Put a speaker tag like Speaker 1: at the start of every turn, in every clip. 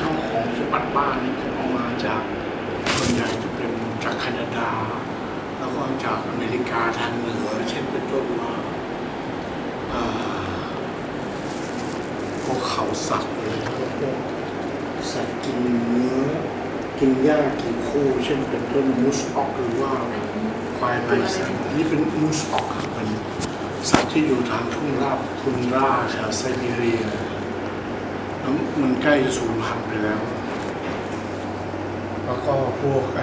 Speaker 1: ข้าวของสมบัติบ้านนี่ผมเอามาจากส่นใหญ่จากแคนาดา แล้วก็จากอเมริกาทางหนือ เช่นเป็นต้นว่าเขาสัตว์เลยพวกสัตว์กินเนื้อ กินหากินคเช่นเป็นต้นมูสออกหรือว่าควายไบสันนี่เป็นมูสออกครับมัน สัตว์ที่อยู่ทางทุ่งราบทุนราแถวไซบีเรียแล้วมันใกล้สูญพันธุ์ไปแล้ว แล้วก็พวกไอ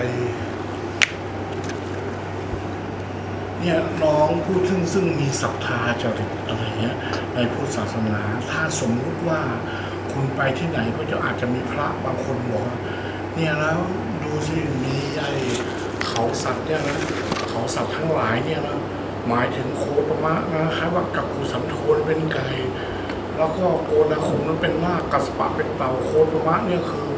Speaker 1: เนี่ยน้องผู้ซึ่งซึ่งมีศรัทธาจริตอะไรเงี้ยในพุทธศาสนา ถ้าสมมุติว่าคุณไปที่ไหนก็จะอาจจะมีพระบางคนบอกเนี่ยแล้วดูสิมีไอเขาสัตว์เนี่ยนะเขาสัตว์ทั้งหลายเนี่ยนะ หมายถึงโคตมะนะครับว่ากับกุสันโทนเป็นไก่ แล้วก็โกนาคงนั้นเป็นนาคกัสปะเป็นเต่าโคตมะเนี่ยคือ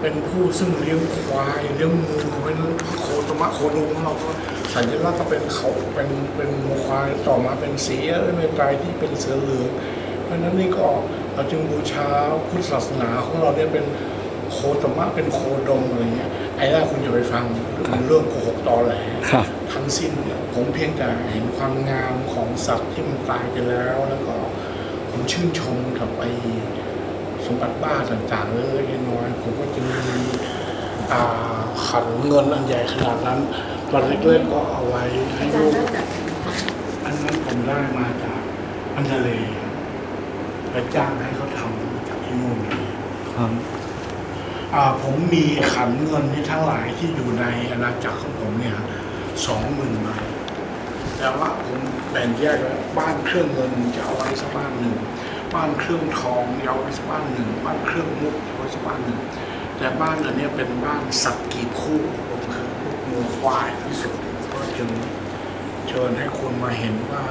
Speaker 1: เป็นผู้ซึ่งเลี้ยงควายเลี้ยงงูเป็นโคตมะโคนุของเราก็สัญลักษณ์ก็เป็นเขาเป็นเป็นงูควายต่อมาเป็นเสีในไตรที่เป็นเสือเหลืองเพราะฉะนั้นนี่ก็เราจึงบูชาพุทธศาสนาของเราเนี่ยเป็น โคตมะเป็นโคดมอะไรเงี้ยไอ้นั่นคุณอย่าไปฟังมันเรื่องโกหกตอแหล
Speaker 2: ครับ
Speaker 1: ทั้งสิ้นเนี่ยผมเพียงแต่เห็นความงามของสัตว์ที่มันตายไปแล้ว แล้วก็ผมชื่นชมกับไอ้สมบัติบ้าต่างๆเล็กๆน้อยๆผมก็จะมีอ่าขันเงินอันใหญ่ขนาดนั้นตอนเล็กๆก็เอาไว้ให้
Speaker 3: อาจาร
Speaker 1: ลู
Speaker 3: ย์
Speaker 1: ก
Speaker 3: เริ่มจากไหนคะ
Speaker 1: อันนั้นผมได้มาจากอันทะเลไปจ้างให้เขาทำมาจากที่นู่นเลย
Speaker 2: ครับ
Speaker 1: อ่า ผมมีขันเงินที่ทั้งหลายที่อยู่ในอาณาจักรของผมเนี่ยสองหมื่นใบแต่ว่าผมแบ่งแยกไว้บ้านเครื่องเงินจะเอาไว้สักบ้านหนึ่งบ้านเครื่องทองเอาไว้สักบ้านหนึ่งบ้านเครื่องมุกเอาไว้สักบ้านหนึ่งแต่บ้านอันนี้เป็นบ้านสัตว์กีบคู่ผมคือพวกงูควายที่สุดก็จึงเชิญให้คนมาเห็นว่า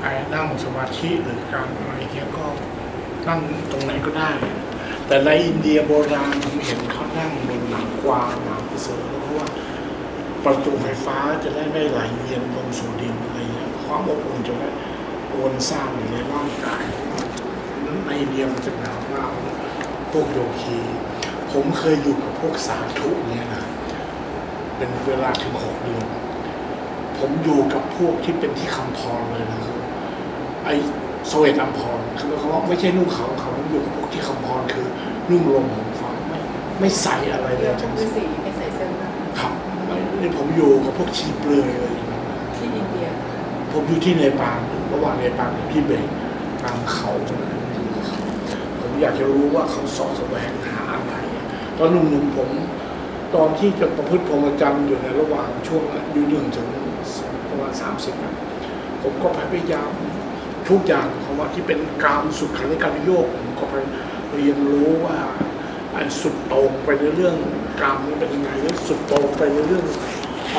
Speaker 1: ไอ้นั่งสมาธิหรือการอะไรเงี้ยก็นั่งตรงไหนก็ได้ แต่ในอินเดียโบราณผมเห็นเขานั่งบนหนังกวางหนังเสือเพราะว่าประตูไฟฟ้าจะได้ไม่ไหลเวียนลงสู่ดินอะไรเงี้ยความอบอุ่นจะได้โอนสร้างอยู่ในร่างกายเพราะว่าในอินเดียมันจะหนาวมากพวกโยคี ผมเคยอยู่กับพวกสาธุเนี่ยนะเป็นเวลาถึงหกเดือนผมอยู่กับพวกที่เป็นที่คำพรเลยนะครับไอโซเวตอัมพรคือเขาไม่ใช่นุ่งขาวเขา อยู่กับพวกที่คำพรคือนุ่งลมห่มฟ้าไม่ไม่ใส่อะไรเล
Speaker 3: เรีย
Speaker 1: ย
Speaker 3: น
Speaker 1: ทั้ง
Speaker 3: ฤา
Speaker 1: สิ้น
Speaker 3: ษีไม่ใส่เสื้อผ้า
Speaker 1: ครับไม่นี่ผมอยู่กับพวกชีเปลือยอะไรอย่างเงี้ยนะ
Speaker 3: ที่อินเดีย
Speaker 1: ผมอยู่ที่เนปาลระหว่างเนปาลกับที่เบตกลางเขาผมอยากจะรู้ว่าเขาสอดแสวงหาอะไรตอนหนุ่มๆผม ตอนที่จะประพฤติพรหมจรรย์อยู่ในระหว่างช่วงอายุหนึ่งถึงประมาณสามสิบผมก็พยายาม ทุกอย่างของว่าที่เป็นกามสุดขันธ์การโยกผมก็ไปเรียนรู้ว่าสุดโต่งไปในเรื่องกรามนี่เป็นยังไงแล้วสุดโต่งไปในเรื่องอ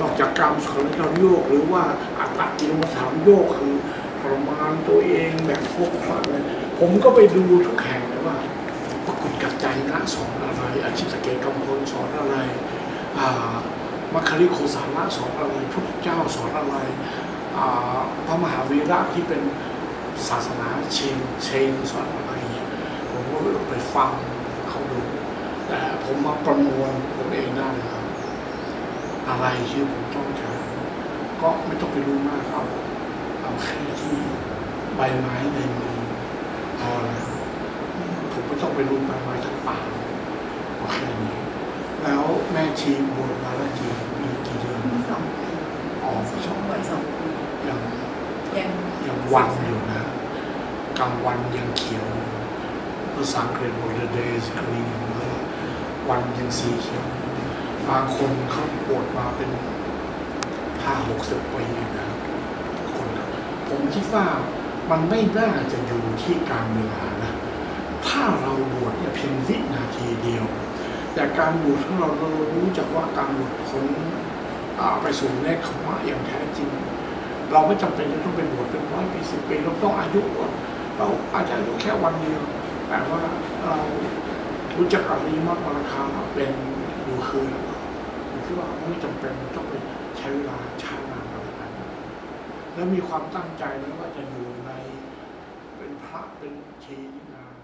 Speaker 1: นอกจากกรามสุดขันธ์การโยก หรือว่าอัตตกิลมัฏฐานโยกคือทรมานตัวเองแบบพวกพระเลยผมก็ไปดูทุกแห่งเลยว่าพระคุณกัจจายนะสอนอะไรอาชิตเกตกำพลสอนอะไรมัคคิริโคสาระสอนอะไรพุทธเจ้าสอนอะไร พระมหาวีระที่เป็นศาสนาเชนเชนสอนอะไรเงี้ยผมก็ไปฟังเขาดูแต่ผมมาประมวลผมเองได้ครับอะไรที่ผมต้องการก็ไม่ต้องไปรู้มากเอาเอาแค่ที่ใบไม้ในมือพอแล้วผมไม่ต้องไปรู้ใบไม้ทั้งป่าเอาแค่นี้แล้วแม่ชีบวชมาแล้วกี่ปีกี่เดือน
Speaker 3: มีสองปี
Speaker 1: อ๋อส
Speaker 3: ส
Speaker 1: อ
Speaker 3: องงวัยสองปี
Speaker 1: ยัง
Speaker 3: ยัง
Speaker 1: ยังวันอยู่นะกลางวันยังเขียวภาษาอังกฤษบอก the day is green แล้ววันยังสีเขียวบางคนเขาปวดมาเป็นห้าหกสิบปีนะคนนะผมคิดว่ามันไม่น่าจะอยู่ที่การเวลานะ ถ้าเราบวชเนี่ยเพียงวินาทีเดียว แต่การบวชของเราเรารู้จักว่าการบวชพ้นอ่าไปสู่เนคขมะอย่างแท้จริง เราไม่จำเป็นจะต้องไปบวชเป็นร้อยปีสิบปีเราต้องอายุเราอาจจะอายุแค่วันเดียวแต่ว่าเรารู้จักอริยมรรคราคาเป็นดูคืนผมคิดว่าไม่จำเป็นต้องไปใช้เวลาช้านานอะไรแบบนั้นแล้วมีความตั้งใจนะว่าจะอยู่ในเป็นพระเป็นชีนาน